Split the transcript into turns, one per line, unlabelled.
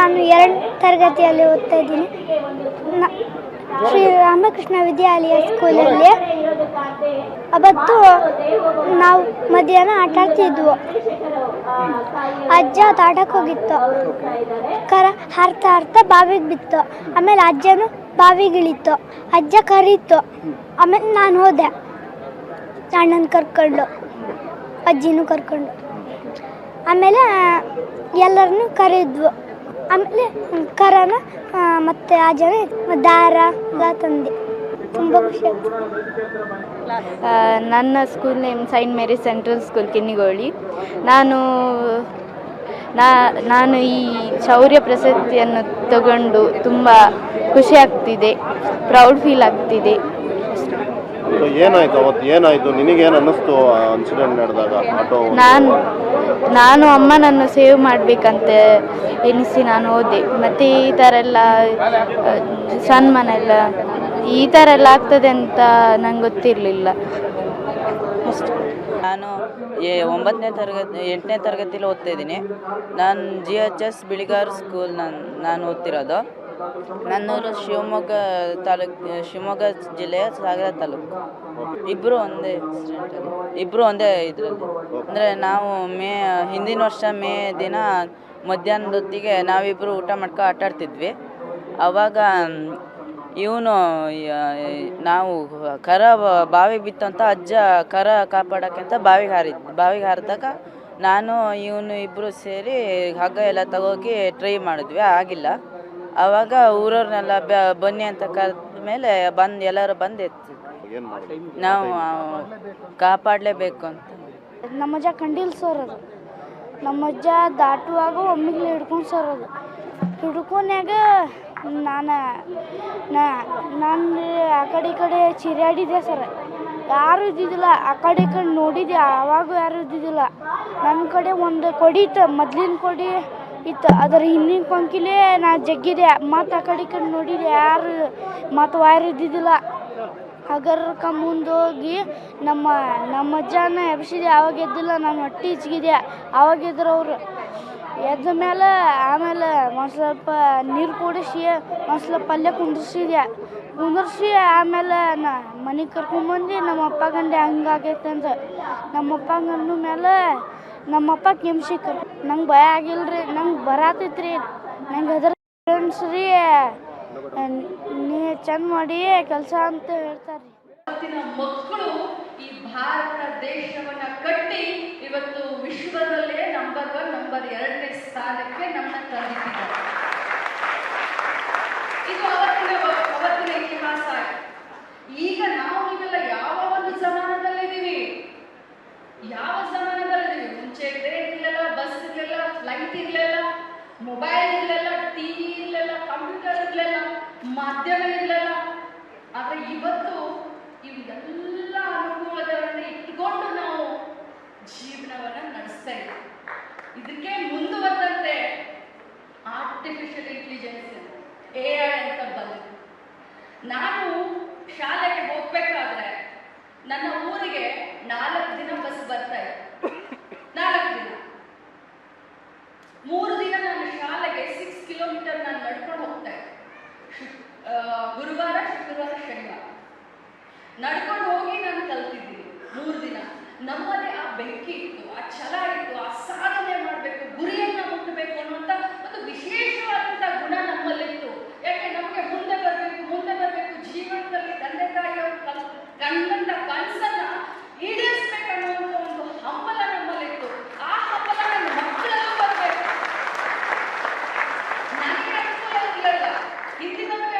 ನಾನು ಎರಡು ತರಗತಿಯಲ್ಲಿ ಓದ್ತಾ ಇದ್ದೀನಿ. ಶ್ರೀ ರಾಮಕೃಷ್ಣ ವಿದ್ಯಾಲಯ ಸ್ಕೂಲಲ್ಲಿ. ಅವತ್ತು ನಾವು ಮಧ್ಯಾಹ್ನ ಆಟ ಆಡ್ತಿದ್ವು. ಅಜ್ಜ ತಾಟಕ್ಕೆ ಹೋಗಿತ್ತು. ಕರ ಹರ್ತ ಹರ್ತ ಬಾವಿಗೆ ಬಿತ್ತು. ಆಮೇಲೆ ಅಜ್ಜನು ಬಾವಿಗೆ ಇಳಿತು ಅಜ್ಜ ಕರೀತು. ಆಮೇಲೆ ನಾನು ಹೋದೆ. ಅಣ್ಣನ ಕರ್ಕೊಂಡು. ಅಜ್ಜಿನೂ ಕರ್ಕೊಂಡು. ಆಮೇಲೆ ಎಲ್ಲರನ್ನೂ ಕರೆದ್ವು. ಆಮೇಲೆ ಕರನ ಮತ್ತೆ ಆ ಜನ ದಾರ ತಂದೆ. ತುಂಬ ಖುಷಿ
ನನ್ನ school name Saint Mary Central school Kinnigoli ನಾನು ನಾನು ಈ ಶೌರ್ಯ ಪ್ರಶಸ್ತಿಯನ್ನು ತಗೊಂಡು ತುಂಬ ಖುಷಿ ಆಗ್ತಿದೆ ಪ್ರೌಡ್ ಫೀಲ್ ಆಗ್ತಿದೆ.
ಸೊ ಏನಾಯ್ತು? ಅವತ್ತು ಏನಾಯ್ತು? ನಿನಗೇನು ಅನ್ನಿಸ್ತು ಇನ್ಸಿಡೆಂಟ್ ನಡೆದಾಗ? ಆಟೋ
ನಾನು ನಾನು ಅಮ್ಮನನ್ನು ಸೇವ್ ಮಾಡಬೇಕಂತ ಎನಿಸಿ ನಾನು ಓದೆ ಮತ್ತು ಈ ಥರ ಎಲ್ಲ ಆ, ಸನ್ಮಾನ ಎಲ್ಲ ಈ ಥರ ಎಲ್ಲ ಆಗ್ತದೆ ಅಂತ ನಂಗೆ ಗೊತ್ತಿರಲಿಲ್ಲ. ಅಷ್ಟೇ.
ನಾನು ಏ ಒಂಬತ್ತನೇ ತರಗತಿ ಎಂಟನೇ ತರಗತಿಲಿ ಓದ್ತಾ ಇದ್ದೀನಿ. ನಾನು G H S Biligar school ನಾನು ನಾನು ಓದ್ತಿರೋದು. ನನ್ನೂರು ಶಿವಮೊಗ್ಗ ತಾಲೂಕು, ಶಿವಮೊಗ್ಗ ಜಿಲ್ಲೆಯ ಸಾಗರ ತಾಲೂಕು. ಇಬ್ಬರು ಒಂದೇ ಇಬ್ಬರು ಒಂದೇ ಇದರಲ್ಲಿ. ಅಂದರೆ ನಾವು ಮೇ, ಹಿಂದಿನ ವರ್ಷ ಮೇ ದಿನ ಮಧ್ಯಾಹ್ನದೊತ್ತಿಗೆ ನಾವಿಬ್ಬರು ಊಟ ಮಾಡ್ಕೊ ಆಟಾಡ್ತಿದ್ವಿ ಆವಾಗ ಇವನು ನಾವು ಕರ ಬಾವಿ ಬಾವಿಗೆ ಬಿತ್ತು ಅಂತ ಅಜ್ಜ ಕರ ಕಾಪಾಡೋಕ್ಕಿಂತ ಬಾವಿಗೆ ಹಾರಿದ್, ಬಾವಿಗೆ ಹಾರಿದಾಗ ನಾನು, ಇವನು ಇಬ್ಬರು ಸೇರಿ ಹಗ್ಗ ಎಲ್ಲ ತಗೋಗಿ ಟ್ರೈ ಮಾಡಿದ್ವಿ. ಆಗಿಲ್ಲ. ಆವಾಗ ಊರವ್ರನ್ನೆಲ್ಲ ಬನ್ನಿ ಅಂತ ಕರೆದ ಮೇಲೆ ಬಂದು ಎಲ್ಲರೂ ಬಂದು ನಾವು, ಕಾಪಾಡಲೇಬೇಕು ಅಂತ.
ನಮ್ಮಜ್ಜ ಕಂಡಿಲ್ ಅದು. ನಮ್ಮಜ್ಜ ದಾಟುವಾಗ ಒಮ್ಮಿಗ್ಲೆ ಹಿಡ್ಕೊಂಡು ಸರ್ ಅದು. ಹಿಡ್ಕೊಂಡ್ಯಾಗ ನಾನು ನಾನು ಆ ಕಡೆ ಈ ಕಡೆ ಚಿರಾಡಿದೆ ಸರ್. ಯಾರು ಇದ್ದಿದ್ದಿಲ್ಲ, ಆ ಕಡೆ ಈ ಕಡೆ ನೋಡಿದ್ದೆ ಆವಾಗ ಯಾರು ಇದ್ದಿದ್ದಿಲ್ಲ. ನನ್ನ ಕಡೆ ಒಂದು ಕೊಡಿ ಇತ್ತು ಮೊದ್ಲಿನ ಕೊಡಿ ಇತ್ತು ಅದರ ಹಿಂದಿನ ಕೊಂಕಿಲೇ ನಾ ಜಗ್ಗಿದೆ. ಮತ್ತು ಆ ಕಡೆ ಈ ಕಡೆ ನೋಡಿದೆ ಯಾರು ಮತ್ತು ವೈರ್ ಇದ್ದಿದ್ದಿಲ್ಲ. ಹಗರ್ಕ ಮುಂದೋಗಿ ನಮ್ಮ ನಮ್ಮ ಅಜ್ಜನ ಎಬ್ಸಿದೆ. ಅವಾಗ ಎದ್ದಿಲ್ಲ, ನಾನು ಹೊಟ್ಟೆ ಹಿಚ್ಗಿದೆ ಅವಾಗ ಎದ್ರು ಅವರು ಎದ್ದ ಮೇಲೆ ಆಮೇಲೆ ಒಂದು ಸ್ವಲ್ಪ ನೀರು ಕುಡಿಸಿ, ಒಂದು ಸ್ವಲ್ಪ ಪಲ್ಯ ಕುಂದಿರ್ಸಿದೆ ಕುಂದಿರ್ಸಿ ಆಮೇಲೆ ನಾ ಮನೆಗೆ ಕರ್ಕೊಂಬಂದು ನಮ್ಮ ಅಪ್ಪ ಗಂಡೆ ಹಂಗಾಗೈತೆ ಅಂತ ನಮ್ಮ ಅಪ್ಪ ಗಂಡು ಮೇಲೆ ನಮ್ಮಪ್ಪ ಕೆಮ್ಸಿಕ್ ನಂಗೆ ಭಯ ಆಗಿಲ್ರಿ, ನಂಗೆ ಬರಾತೈತ್ರಿ. ನಂಗೆ ಅದ್ರ ರೀ ನೀ ಚಂದ ಮಾಡಿ ಕೆಲಸ ಅಂತ ಹೇಳ್ತಾರೆ.
ಮಕ್ಕಳು ಈ ಭಾರತ ದೇಶವನ್ನ ಕಟ್ಟಿ ಇವತ್ತು ವಿಶ್ವದಲ್ಲೇ ನಂಬರ್ ಒನ್ ನಂಬರ್ ಎರಡನೇ ಸ್ಥಾನಕ್ಕೆ ನಮ್ಮ ತಂದಿದ್ದಾರೆ ಮಾಧ್ಯಮ ಇರಲಿಲ್ಲ ಆದರೆ ಇವತ್ತು ಇವೆಲ್ಲ ಅನುಕೂಲಗಳನ್ನು ಇಟ್ಕೊಂಡು ನಾವು ಜೀವನವನ್ನು ನಡೆಸ್ತಾ ಇದ್ದೀವಿ. ಇದಕ್ಕೆ ಮುಂದುವರೆದಂತೆ ಆರ್ಟಿಫಿಷಿಯಲ್ ಇಂಟೆಲಿಜೆನ್ಸ್ ಎ ಐ ಅಂತ ಬಂದಿದೆ. ನಾನು ಶಾಲೆಗೆ ಹೋಗ್ಬೇಕಾದ್ರೆ ನನ್ನ ಊರಿಗೆ ನಾಲ್ಕು ದಿನ ಬಸ್ ಬರ್ತಾ ಇತ್ತು ನಾಲ್ಕು ದಿನ ಮೂರು ದಿನ ನಾನು ಶಾಲೆಗೆ ಸಿಕ್ಸ್ ಕಿಲೋಮೀಟರ್ ನಾನು ನಡ್ಕೊಂಡು ಹೋಗ್ತಾ ಇದ್ದೆ ಶು- ಆ, ಗುರುವಾರ ಶುಕ್ರವಾರ ಶನಿವಾರ ನಡ್ಕೊಂಡು ಹೋಗಿ ನಾನು ಕಲ್ತಿದ್ದೀನಿ. ಮೂರು ದಿನ. ನಮ್ಮಲ್ಲಿ ಆ ಬೆಂಕಿ ಇತ್ತು, ಆ ಛಲ ಇತ್ತು, ಆ ಸಾಧನೆ ಮಾಡಬೇಕು, ಗುರಿಯನ್ನ ಮುಟ್ಟಬೇಕು ಅನ್ನುವಂಥ ಒಂದು ವಿಶೇಷವಾದಂಥ ಗುಣ ನಮ್ಮಲ್ಲಿತ್ತು. ಯಾಕೆ? ನಮಗೆ ಮುಂದೆ ಬರಬೇಕು ಮುಂದೆ ಬರಬೇಕು, ಜೀವನದಲ್ಲಿ ತಂದೆ ತಾಯಿಯವರು ಕಲ್ ಕಂಡಂಥ ಕನಸನ್ನ ಈಡೇರಿಸ್ಬೇಕನ್ನುವಂಥ ಒಂದು ಹಂಬಲ ನಮ್ಮಲ್ಲಿತ್ತು. ಆ ಹಂಬಲ ನನ್ನ ಮಕ್ಕಳಲ್ಲೂ ಬರಬೇಕು. ನನಗೆ ಅನುಕೂಲ ಇರಲಿಲ್ಲ ಹಿಂದಿನವರಿಗೆ